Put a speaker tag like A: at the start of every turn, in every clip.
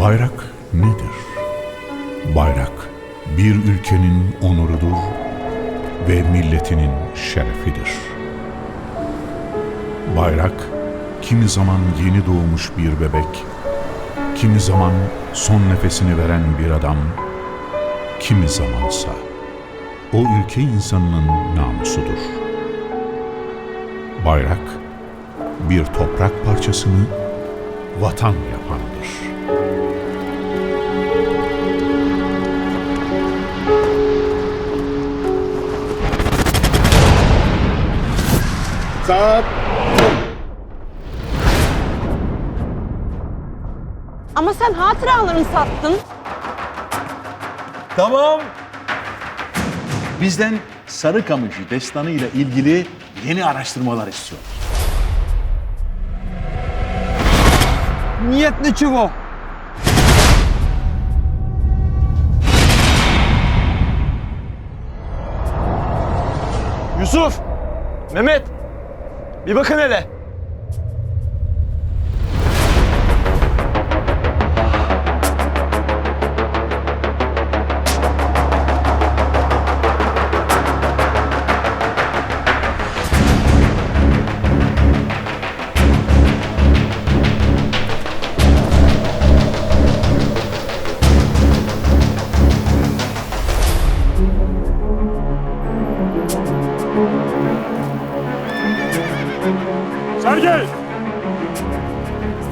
A: Bayrak nedir? Bayrak bir ülkenin onurudur ve milletinin şerefidir. Bayrak kimi zaman yeni doğmuş bir bebek, kimi zaman son nefesini veren bir adam, kimi zamansa o ülke insanının namusudur. Bayrak bir toprak parçasını vatan yapandır.
B: Saat.
C: Ama sen hatıralarını sattın.
B: Tamam. Bizden sarı Sarıkamış'ı destanı ile ilgili yeni araştırmalar istiyoruz.
D: Niyetli çuvo. Yusuf! Mehmet! Bir bakın hele.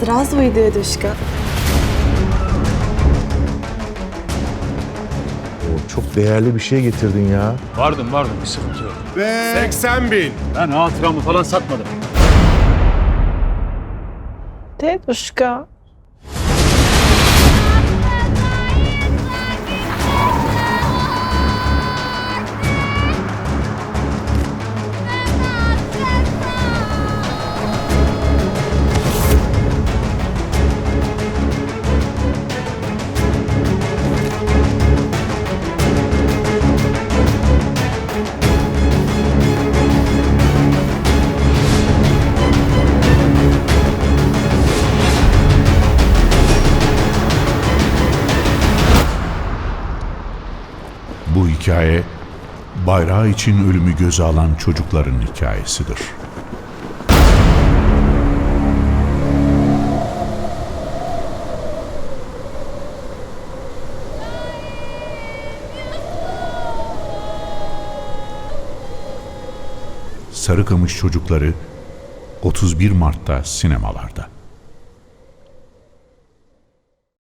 E: Здравствуй, дедушка.
F: Çok değerli bir şey getirdin ya.
B: Vardım vardım bir sıkıntı yok.
G: 80 bin.
B: Ben hatıramı falan satmadım.
C: Deduşka.
A: Hikaye, bayrağı için ölümü göze alan çocukların hikayesidir. Sarıkamış Çocukları 31 Mart'ta sinemalarda.